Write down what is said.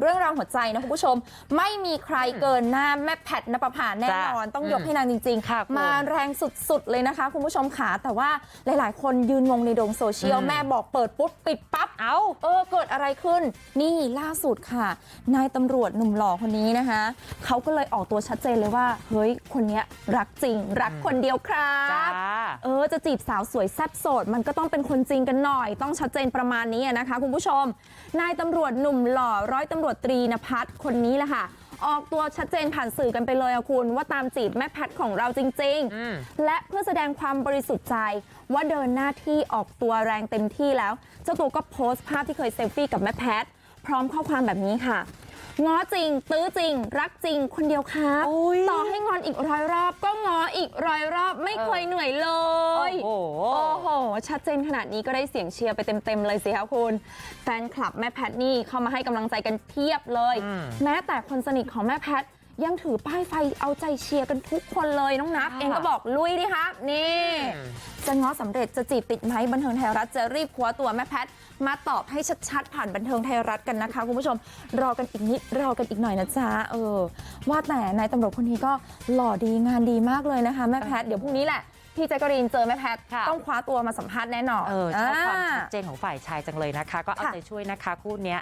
เรื่องราวหัวใจนะคุณผู้ชม ไม่มีใครเกินหน้าแม่แพทนปภาแน่นอนจ้ะต้องยกอืมให้นางจริงค่ะคุณมาแรงสุดๆเลยนะคะ คุณผู้ชมขาแต่ว่าหลายๆ คนยืนงงในโดมโซเชียลอืมแม่บอกเปิดปุ๊บปิดปั๊บเอ้าเออเกิดอะไรขึ้น นี่ล่าสุดค่ะ นายตำรวจหนุ่มหล่อคนนี้นะคะเขาก็เลยออกตัวชัดเจนเลยว่า เฮ้ยคนเนี้ยรักจริง รักคนเดียวครัจ้าบ เออจะจีบสาวสวยแซ่บโสดมันก็ต้องเป็นคนจริงกันหน่อย ต้องชัดเจนประมาณนี้อะนะคะคุณผู้ชม นายตำรวจหนุ่มหล่อร้อยตำรวจตรีนภัสคนนี้แหละค่ะออกตัวชัดเจนผ่านสื่อกันไปเลยอะคุณ ว่าตามจีบแม่แพทของเราจริงอืมๆและเพื่อแสดงความบริสุทธิ์ใจ ว่าเดินหน้าที่ออกตัวแรงเต็มที่แล้ว เจ้าตัวก็โพสต์ภาพที่เคยเซลฟี่กับแม่แพท พร้อมข้อความแบบนี้ค่ะ ง้อจริง ตื้อจริง รักจริงคนเดียวครับอุ๊ยต่อให้งอนอีกร้อยรอบ ก็ง้ออีกร้อยรอบไม่เคยเหนื่อยเลยโอ้โหโอ้โห ชัดเจนขนาดนี้ก็ได้เสียงเชียร์ไปเต็มๆเลยสิคะคุณ แฟนคลับแม่แพทนี่เข้ามาให้กำลังใจกันเพียบเลยอืมแม้แต่คนสนิทของแม่แพท ยังถือป้ายไฟเอาใจเชียร์กันทุกคนเลยน้องนับค่ะเองก็บอกลุยดิครับนี่อืมจะง้อสำเร็จจะจีบติดไหมบันเทิงไทยรัฐจะรีบคว้าตัวแม่แพทมาตอบให้ชัดๆผ่านบันเทิงไทยรัฐกันนะคะคุณผู้ชมรอกันอีกนิดรอกันอีกหน่อยนะจ๊ะเออ ว่าแต่นายตำรวจคนนี้ก็หล่อดีงานดีมากเลยนะคะแม่แพทเดี๋ยวพรุ่งนี้แหละพี่แจ๊กกะรีนเจอแม่แพทค่ะต้องคว้าตัวมาสัมภาษณ์แน่นอนเออชอบความอ่าชัดเจนของฝ่ายชายจังเลยนะคะ ก็เอาค่ะใจช่วยนะคะคู่เนี้ย